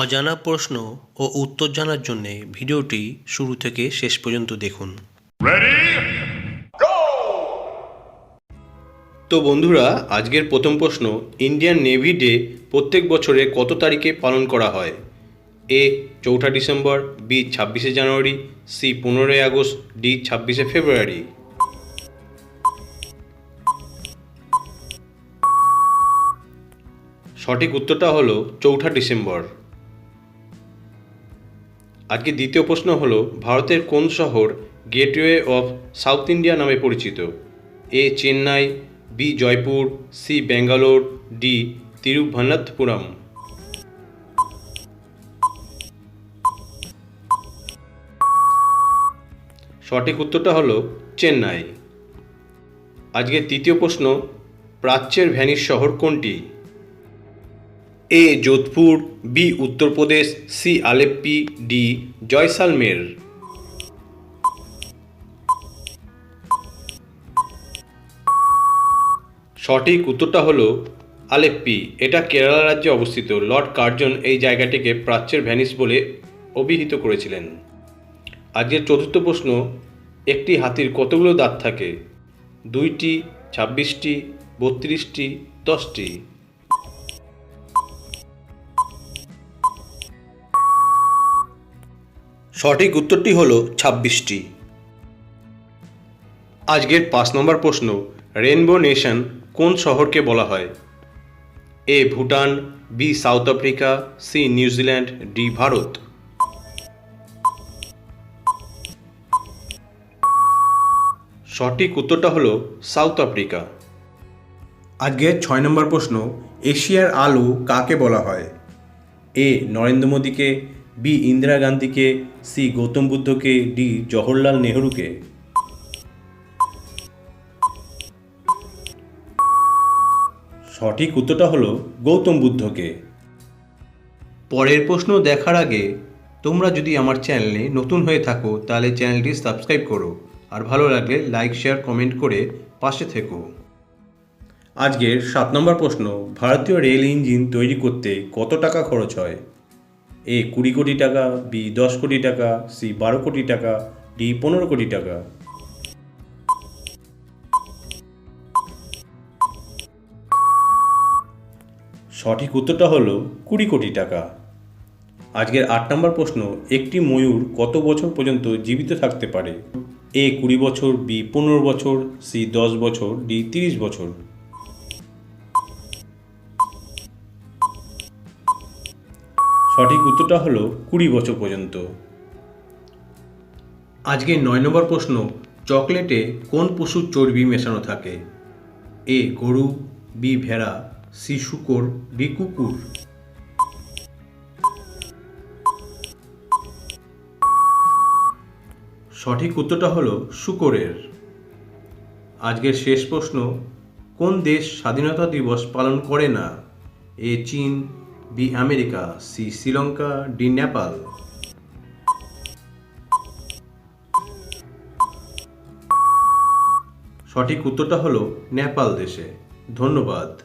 অজানা প্রশ্ন ও উত্তর জানার জন্যে ভিডিওটি শুরু থেকে শেষ পর্যন্ত দেখুন। তো বন্ধুরা আজকের প্রথম প্রশ্ন ইন্ডিয়ান নেভি ডে প্রত্যেক বছরে কত তারিখে পালন করা হয়? এ চৌঠা ডিসেম্বর বি ছাব্বিশে জানুয়ারি সি পনেরোই আগস্ট ডি ছাব্বিশে ফেব্রুয়ারি। সঠিক উত্তরটা হলো চৌঠা ডিসেম্বর। আজকে দ্বিতীয় প্রশ্ন হলো, ভারতের কোন শহর গেটওয়ে অফ সাউথ ইন্ডিয়া নামে পরিচিত? A, Chennai, B, Jaipur, C, Bangalore, D Thiruvananthapuram সঠিক উত্তরটা হলো, চেন্নাই। আজকের তৃতীয় প্রশ্ন, প্রাচ্যের ভ্যানিস শহর কোনটি? A Jodhpur, B Uttar Pradesh, C Alleppey, D Jaisalmer. সঠিক উত্তরটা হলো আলেপ্পি। এটা কেরালা রাজ্যে অবস্থিত। লর্ড কার্জন এই জায়গাটিকে প্রাচ্যের ভ্যানিস বলে অভিহিত করেছিলেন। আজকের চতুর্থ প্রশ্ন, একটি হাতির কতগুলো দাঁত থাকে? দুইটি, ছাব্বিশটি, বত্রিশটি, দশটি। সঠিক উত্তরটি হলো ছাব্বিশটি। আজকের পাঁচ নম্বর প্রশ্ন রেনবো নেশন কোন শহরকে বলা হয়? A, Bhutan, B, South Africa, C, New Zealand, D, Bharat. সঠিক উত্তরটা হলো সাউথ আফ্রিকা। আজকের ছয় নম্বর প্রশ্ন, এশিয়ার আলু কাকে বলা হয়? এ, নরেন্দ্র মোদীকে বি ইন্দিরা গান্ধীকে সি গৌতম বুদ্ধকে ডি জওহরলাল নেহরুকে। সঠিক উত্তরটা হলো গৌতম বুদ্ধকে। পরের প্রশ্ন দেখার আগে তোমরা যদি আমার চ্যানেলে নতুন হয়ে থাকো তাহলে চ্যানেলটি সাবস্ক্রাইব করো। আর ভালো লাগলে লাইক শেয়ার কমেন্ট করে পাশে থেকো। আজকের সাত নম্বর প্রশ্ন ভারতীয় রেল ইঞ্জিন তৈরি করতে কত টাকা খরচ হয়? এ কুড়ি কোটি টাকা, বি দশ কোটি টাকা, সি বারো কোটি টাকা, ডি পনেরো কোটি টাকা। সঠিক উত্তরটা হলো কুড়ি কোটি টাকা। আজকের আট নম্বর প্রশ্ন, একটি ময়ূর কত বছর পর্যন্ত জীবিত থাকতে পারে? এ কুড়ি বছর, বি পনেরো বছর, সি দশ বছর, ডি তিরিশ বছর। সঠিক উত্তরটা হলো কুড়ি বছর পর্যন্ত। আজকে নয় নম্বর প্রশ্ন, চকলেটে কোন পশুর চর্বি মেশানো থাকে? এ, গরু, বি, ভেড়া, সি, শুকর, ডি, কুকুর। সঠিক উত্তরটা হলো শুকরের। আজকের শেষ প্রশ্ন, কোন দেশ স্বাধীনতা দিবস পালন করে না? এ, চীন B America C Sri Lanka D Nepal. সঠিক উত্তরটা হলো নেপাল দেশে। ধন্যবাদ।